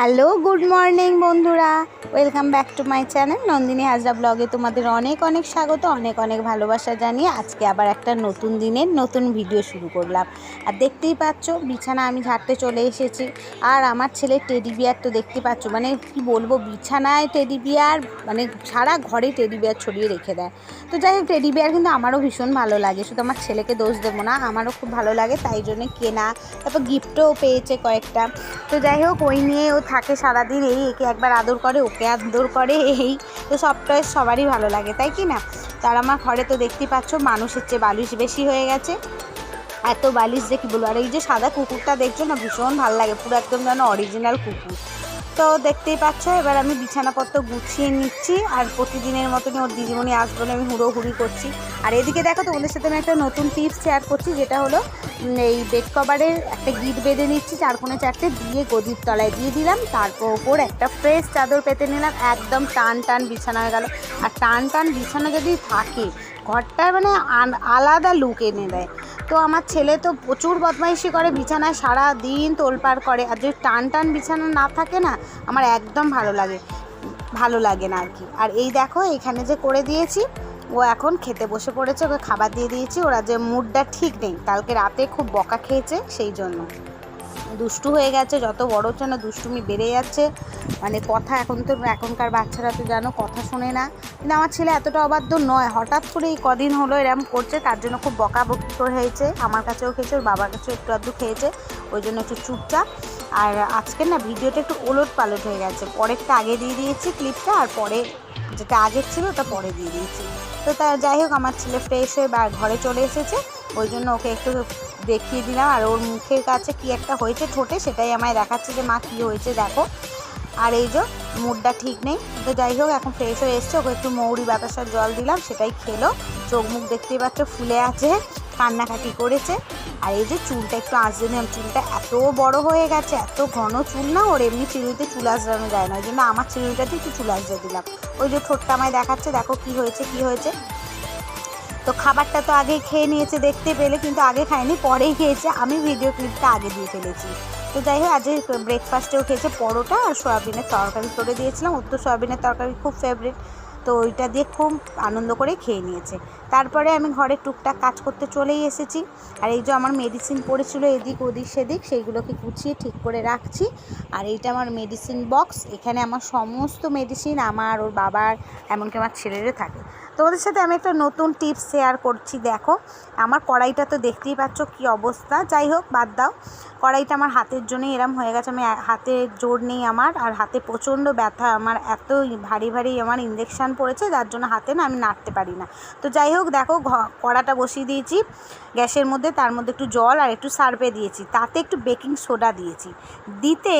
Hello, good morning বন্ধুরা। Welcome back to my channel. Nandini Hazra ব্লগে তোমাদের অনেক অনেক স্বাগত, অনেক অনেক ভালোবাসা জানিয়ে আজকে আবার একটা নতুন দিনের নতুন ভিডিও শুরু করলাম। আর দেখতেই পাচ্ছ, বিছানা আমি ঝাড়তে চলে এসেছি। আর আমার ছেলে টেডি বিয়ার তো দেখতে পাচ্ছ মানে কি বলব, বিছানায় টেডি বিয়ার মানে সারা ঘরে টেডি বিয়ার ছড়িয়ে রেখে দেয়। তো যাই হোক, টেডি বিয়ার কিন্তু আমারও ভীষণ ভালো লাগে, শুধু আমার ছেলেকে দোষ দেবো না, আমারও খুব ভালো লাগে, তাই জন্য কেনা, তারপর গিফটও পেয়েছে কয়েকটা। তো যাই হোক, ওই নিয়ে ও থাকে সারাদিন, এই একে একবার আদর করে, ওকে আদর করে, এই। তো সব টয়েস সবারই ভালো লাগে, তাই কি না? তার আমার ঘরে তো দেখতেই পাচ্ছ, মানুষের চেয়ে বালিশ বেশি হয়ে গেছে। এত বালিশ দেখি বলব, আর এই যে সাদা কুকুরটা দেখছ না, ভীষণ ভালো লাগে, পুরো একদম যেন অরিজিনাল কুকুর। তো দেখতেই পাচ্ছ, এবার আমি বিছানাপত্র গুছিয়ে নিচ্ছি আর প্রতিদিনের মতনই ওর দিদিমণি আসব আমি হুড়োহুড়ি করছি। আর এদিকে দেখো তোমাদের সাথে আমি একটা নতুন টিপস শেয়ার করছি, যেটা হলো এই বেড কভারের একটা গিট বেঁধে নিচ্ছি, চারকোণে চারটে, দিয়ে গদির তলায় দিয়ে দিলাম, তারপর ওপর একটা ফ্রেশ চাদর পেতে নিলাম, একদম টান টান বিছানা হয়ে গেল। আর টান টান বিছানা যদি থাকে ঘরটা মানে আলাদা লুক এনে দেয়। তো আমার ছেলে তো প্রচুর বদমাইশি করে, বিছানায় সারা দিন তোলপাড় করে। আর যদি টান টান বিছানা না থাকে না, আমার একদম ভালো লাগে ভালো লাগে না আর কি। আর এই দেখো, এখানে যে করে দিয়েছি, ও এখন খেতে বসে পড়েছে, ওকে খাবার দিয়ে দিয়েছি। ওরা যে মুডটা ঠিক নেই, কালকে রাতে খুব বকা খেয়েছে, সেই জন্য। দুষ্টু হয়ে গেছে, যত বড় হচ্ছে না দুষ্টুমি বেড়ে যাচ্ছে। মানে কথা এখন তো এখনকার বাচ্চারা তো জানো, কথা শোনে না। কিন্তু আমার ছেলে এতটা অবাধ্য নয়, হঠাৎ করে এই কদিন হলো এরম করছে, তার জন্য খুব বকাবকি করে হয়েছে। আমার কাছেও খেয়েছে, ওর বাবার কাছেও একটু আধটু খেয়েছে, ওই জন্য একটু চুপচাপ। আর আজকে না ভিডিওটা একটু ওলট পালট হয়ে গেছে। পরেরটা আগে দিয়ে দিয়েছি ক্লিপটা, আর পরে যেটা আগের ছিল ওটা পরে দিয়ে দিয়েছি। তো তা যাই হোক, আমার ছেলে ফ্রেশ হয়ে বা ঘরে চলে এসেছে। ওই জন্য ওকে একটু দেখিয়ে দিলাম। আর ওর মুখের কাছে কি একটা হয়েছে ঠোঁটে, সেটাই আমায় দেখাচ্ছে যে, মা, কী হয়েছে দেখো। আর এই যে, মুডটা ঠিক নেই। তো যাই হোক, এখন ফ্রেশ হয়ে এসছে। ওকে একটু মৌরি বাতাসার জল দিলাম, সেটাই খেলো। চোখ মুখ দেখতেই পাচ্ছ, ফুলে আছে, কান্নাকাটি করেছে। আর এই যে, চুলটা একটু আঁচড়ে নিলাম। চুলটা এত বড় হয়ে গেছে, এত ঘন চুল না, ওর এমনি চিরুইতে চুল আঁচড়ানো যায় না। ওই জন্য আমার চিরুইটাতে একটু চুল আঁচড়ে দিলাম। ওই যে, ঠোঁটটা আমায় দেখাচ্ছে, দেখো কি হয়েছে কি হয়েছে? তো খাবারটা তো আগেই খেয়ে নিয়েছে, দেখতে পেলে, কিন্তু আগে খায়নি, পরেই খেয়েছে। আমি ভিডিও ক্লিপটা আগে দিয়ে ফেলেছি। তো যাই হোক, আজকে ব্রেকফাস্টেও খেয়েছে পরোটা আর সয়াবিনের তরকারি করে দিয়েছিলাম। তো সয়াবিনের তরকারি খুব ফেভারিট তো ওইটা দিয়ে খুব আনন্দ করে খেয়ে নিয়েছে। তারপরে আমি ঘরে টুকটাক কাজ করতে চলেই এসেছি। আর এই যে আমার মেডিসিন পড়েছিল এদিক ওদিক সেদিক, সেইগুলোকে গুছিয়ে ঠিক করে রাখছি। আর এইটা আমার মেডিসিন বক্স এখানে আমার সমস্ত মেডিসিন আমার ওর বাবার, এমনকি আমার ছেলেরও থাকে। তোমাদের সাথে আমি একটা নতুন টিপস শেয়ার করছি, দেখো। আমার কড়াইটা তো দেখতেই পাচ্ছ কী অবস্থা। যাই হোক, বাদ দাও। কড়াইটা আমার হাতের জন্যই এরম হয়ে গেছে। আমি হাতে জোর নেই আমার, আর হাতে প্রচণ্ড ব্যথা। আমার এত ভারী ভারী আমার ইঞ্জেকশান পড়েছে, যার জন্য হাতে না আমি নাড়তে পারি না। তো যাই হোক, দেখো কড়াটা বসিয়ে দিয়েছি। গ্যাসের মধ্যে, তার মধ্যে একটু জল আর একটু সার্ফে দিয়েছি। তাতে একটু বেকিং সোডা দিয়েছি। দিতে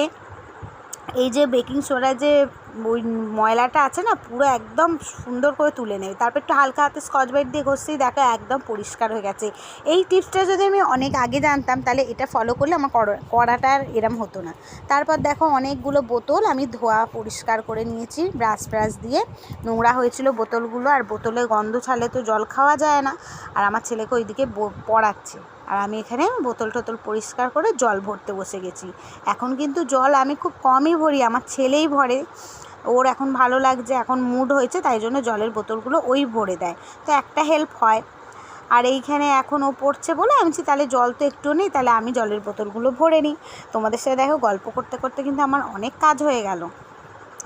এই যে বেকিং সোডা যে ওই ময়লাটা আছে না, পুরো একদম সুন্দর করে তুলে নেবে। তারপর একটু হালকা হাতে স্কচ ব্রাইট দিয়ে ঘষতেই দেখো একদম পরিষ্কার হয়ে গেছে। এই টিপসটা যদি আমি অনেক আগে জানতাম, তাহলে এটা ফলো করলে আমার কড়া- কড়াটা আর এরম হতো না। তারপর দেখো অনেকগুলো বোতল আমি ধোয়া পরিষ্কার করে নিয়েছি ব্রাশ ব্রাশ দিয়ে। নোংরা হয়েছিল বোতলগুলো, আর বোতলে গন্ধ ছাড়লে তো জল খাওয়া যায় না। আর আমার ছেলেকে ওইদিকে পড়াচ্ছে। আর আমি এখানে বোতল টোতল পরিষ্কার করে জল ভরতে বসে গেছি। এখন কিন্তু জল আমি খুব কমই ভরি, আমার ছেলেই ভরে। ওর এখন ভালো লাগছে, এখন মুড হয়েছে, তাই জন্য জলের বোতলগুলো ওই ভরে দেয়। তো একটা হেল্প হয়। আর এইখানে এখন ও পড়ছে বলে আমি তাহলে জল তো একটু নেই, তাহলে আমি জলের বোতলগুলো ভরে নিই। তোমাদের সাথে দেখো গল্প করতে করতে কিন্তু আমার অনেক কাজ হয়ে গেল।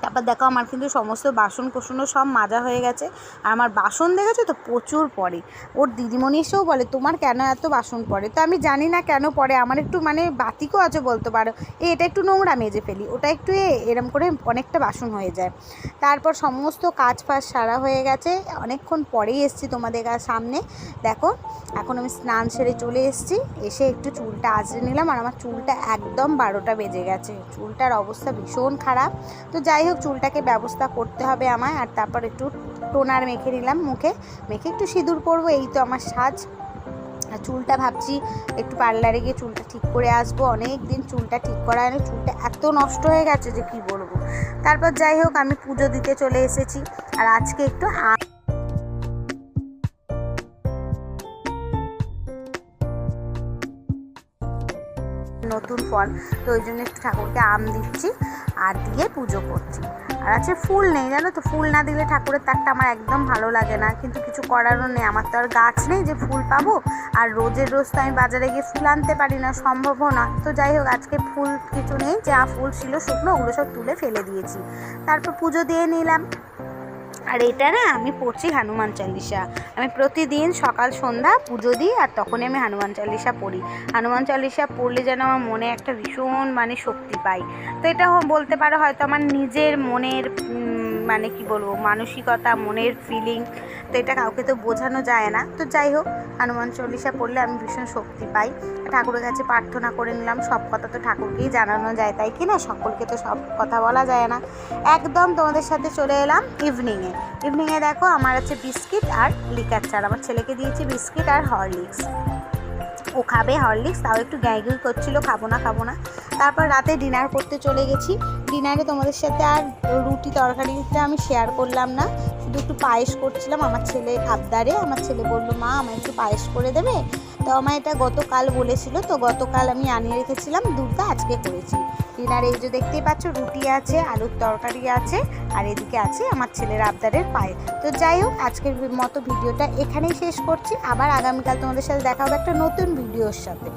তারপর দেখো আমার কিন্তু সমস্ত বাসন কোসনও সব মাজা হয়ে গেছে। আর আমার বাসন দেখেছ তো? প্রচুর পড়ে। ওর দিদিমণি এসেও বলে, তোমার কেন এত বাসন পড়ে? তো আমি জানি না কেন পড়ে। আমার একটু মানে বাতিকও আছে বলতে পারো। এ এটা একটু নোংরা মেজে ফেলি। ওটা একটু এ এরম করে অনেকটা বাসন হয়ে যায়। তারপর সমস্ত কাজ ফাজ সারা হয়ে গেছে। অনেকক্ষণ পরেই এসেছি তোমাদের সামনে। দেখো, এখন আমি স্নান সেরে চলে এসেছি। এসে একটু চুলটা আঁচড়ে নিলাম। আর আমার চুলটা একদম বারোটা বেজে গেছে। চুলটার অবস্থা ভীষণ খারাপ। তো যাই হোক চুলটাকে ব্যবস্থা করতে হবে আমায়। আর তারপর একটু টোনার মেখে নিলাম মুখে। মেখে একটু সিঁদুর পরবো, এই তো আমার সাজ। চুলটা ভাবছি একটু পার্লারে গিয়ে চুলটা ঠিক করে আসব। অনেক দিন চুলটা ঠিক করা হয়নি, চুলটা এত নষ্ট হয়ে গেছে যে কি বলব। তারপর যাই হোক, আমি পুজো দিতে চলে এসেছি। আর আজকে একটু নতুন ফল। তো ওই জন্য একটু ঠাকুরকে আম দিচ্ছি আর দিয়ে পুজো করছি। আর আছে ফুল নেই, জানো তো? ফুল না দিলে ঠাকুরের তাকটা আমার একদম ভালো লাগে না। কিন্তু কিছু করারও নেই। আমার তো আর গাছ নেই যে ফুল পাবো। আর রোজের রোজ তো আমি বাজারে গিয়ে ফুল আনতে পারি না, সম্ভবও না। তো যাই হোক, আজকে ফুল কিছু নেই, যা ফুল ছিল শুকনো, ওগুলো সব তুলে ফেলে দিয়েছি। তারপর পুজো দিয়ে নিলাম। আর এটা না আমি পড়ছি হনুমান চালিসা আমি প্রতিদিন সকাল, সন্ধ্যা পুজো দিই আর তখনই আমি হনুমান চালিসা পড়ি। হনুমান চালিসা পড়লে যেন আমার মনে একটা ভীষণ মানে শক্তি পাই। তো এটা বলতে পারো হয়তো আমার নিজের মনের মানে কি বলব, মানসিকতা, মনের ফিলিং তো এটা কাউকে তো বোঝানো যায় না। তো যাই হোক, হনুমান চল্লিশা পড়লে আমি ভীষণ শক্তি পাই। ঠাকুরের কাছে প্রার্থনা করে নিলাম, সব কথা তো ঠাকুরকেই জানানো যায়, তাই কি না? সকলকে তো সব কথা বলা যায় না। একদম তোমাদের সাথে চলে এলাম ইভিনিংয়ে ইভিনিংয়ে দেখো, আমার আছে বিস্কিট আর লিকার চার আমার ছেলেকে দিয়েছি বিস্কিট আর হরলিক্স ও খাবে হরলিক্স তাও একটু গ্যাঁ গ্যাঁ করছিল, খাব না খাব না। তারপর রাতে ডিনার করতে চলে গেছি। ডিনারে তোমাদের সাথে আর রুটি তরকারিটা আমি শেয়ার করলাম না। শুধু একটু পায়েস করছিলাম আমার ছেলে আবদারে আমার ছেলে বলল, মা, আমায় একটু পায়েস করে দেবে? তো আমার এটা গতকাল বলেছিল। তো গতকাল আমি আনিয়ে রেখেছিলাম দুধটা আজকে করেছি। ডিনারে এই যে দেখতেই পাচ্ছ, রুটি আছে, আলুর তরকারি আছে, আর এদিকে আছে আমার ছেলের আবদারের পায়ে তো যাই হোক, আজকের মতো ভিডিওটা এখানেই শেষ করছি। আবার আগামীকাল তোমাদের সাথে দেখা হবে একটা নতুন ভিডিওর সাথে।